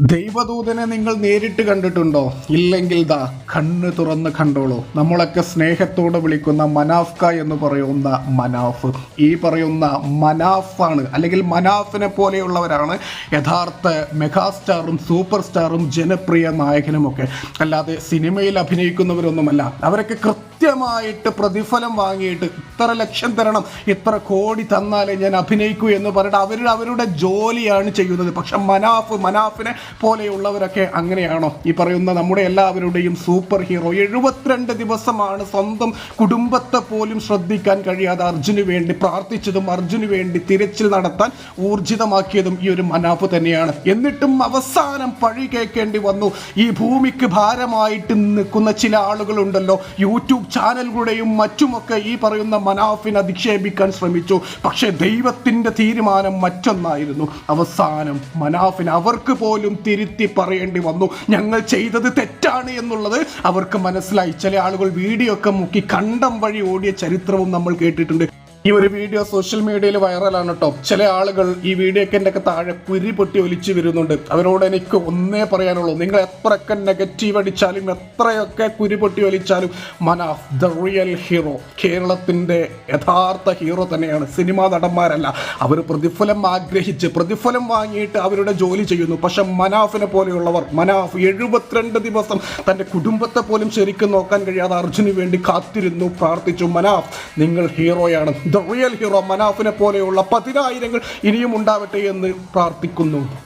ദൈവദൂതനെ നിങ്ങൾ നേരിട്ട് കണ്ടിട്ടുണ്ടോ? ഇല്ലെങ്കിൽ ദാ കണ്ണ് തുറന്ന് കണ്ടോളൂ. നമ്മളൊക്കെ സ്നേഹത്തോടെ വിളിക്കുന്ന മനാഫ്ക എന്ന് പറയുന്ന മനാഫ്. ഈ പറയുന്ന മനാഫാണ് അല്ലെങ്കിൽ മനാഫിനെ പോലെയുള്ളവരാണ് യഥാർത്ഥ മെഗാസ്റ്റാറും സൂപ്പർ സ്റ്റാറും ജനപ്രിയ നായകനുമൊക്കെ. അല്ലാതെ സിനിമയിൽ അഭിനയിക്കുന്നവരൊന്നുമല്ല. അവരൊക്കെ കൃത്യമായിട്ട് പ്രതിഫലം വാങ്ങിയിട്ട് ഇത്ര ലക്ഷം തരണം ഇത്ര കോടി തന്നാലേ ഞാൻ അഭിനയിക്കൂ എന്ന് പറഞ്ഞിട്ട് അവർ അവരുടെ ജോലിയാണ് ചെയ്യുന്നത്. പക്ഷെ മനാഫ് മനാഫിനെ പോലെയുള്ളവരൊക്കെ അങ്ങനെയാണോ? ഈ പറയുന്ന നമ്മുടെ എല്ലാവരുടെയും സൂപ്പർ ഹീറോ എഴുപത്തിരണ്ട് ദിവസമാണ് സ്വന്തം കുടുംബത്തെ പോലും ശ്രദ്ധിക്കാൻ കഴിയാതെ അർജുന് വേണ്ടി പ്രാർത്ഥിച്ചതും അർജുന് വേണ്ടി തിരച്ചിൽ നടത്താൻ ഊർജിതമാക്കിയതും ഈ ഒരു മനാഫ് തന്നെയാണ്. എന്നിട്ടും അവസാനം പഴി കേൾക്കേണ്ടി വന്നു. ഈ ഭൂമിക്ക് ഭാരമായിട്ട് നിൽക്കുന്ന ചില ആളുകളുണ്ടല്ലോ. യൂട്യൂബ് ചാനലുകളുടെയും മറ്റുമൊക്കെ ഈ പറയുന്ന മനാഫിനെ അധിക്ഷേപിക്കാൻ ശ്രമിച്ചു. പക്ഷേ ദൈവത്തിന്റെ തീരുമാനം മറ്റൊന്നായിരുന്നു. അവസാനം മനാഫിന് അവർക്ക് പോലും തിരുത്തി പറയേണ്ടി വന്നു. ഞങ്ങൾ ചെയ്തത് തെറ്റാണ് എന്നുള്ളത് അവർക്ക് മനസ്സിലായി. ചില ആളുകൾ വീഡിയോ ഒക്കെ മുക്കി കണ്ടം വഴി ഓടിയ ചരിത്രവും നമ്മൾ കേട്ടിട്ടുണ്ട്. ഈ ഒരു വീഡിയോ സോഷ്യൽ മീഡിയയിൽ വൈറലാണ് കേട്ടോ ചില ആളുകൾ ഈ വീഡിയോക്ക് ഒക്കെ താഴെ കുരി പൊട്ടി ഒലിച്ചു വരുന്നുണ്ട്. അവരോട് എനിക്ക് ഒന്നേ പറയാനുള്ളൂ. നിങ്ങൾ എത്രയൊക്കെ നെഗറ്റീവ് അടിച്ചാലും എത്രയൊക്കെ കുരി പൊട്ടി ഒലിച്ചാലും മനാഫ് ദ റിയൽ ഹീറോ കേരളത്തിന്റെ യഥാർത്ഥ ഹീറോ തന്നെയാണ്. സിനിമാ നടന്മാരല്ല. അവർ പ്രതിഫലം ആഗ്രഹിച്ച് പ്രതിഫലം വാങ്ങിയിട്ട് അവരുടെ ജോലി ചെയ്യുന്നു. പക്ഷെ മനാഫിനെ പോലെയുള്ളവർ മനാഫ് എഴുപത്തിരണ്ട് ദിവസം തന്റെ കുടുംബത്തെ പോലും ശരിക്കും നോക്കാൻ കഴിയാതെ അർജുന് വേണ്ടി കാത്തിരുന്നു പ്രാർത്ഥിച്ചു. മനാഫ് നിങ്ങൾ ഹീറോയാണ് റിയൽ ഹീറോ മനാഫിനെ പോലെയുള്ള പതിനായിരങ്ങൾ ഇനിയും ഉണ്ടാവട്ടെ എന്ന് പ്രാർത്ഥിക്കുന്നു.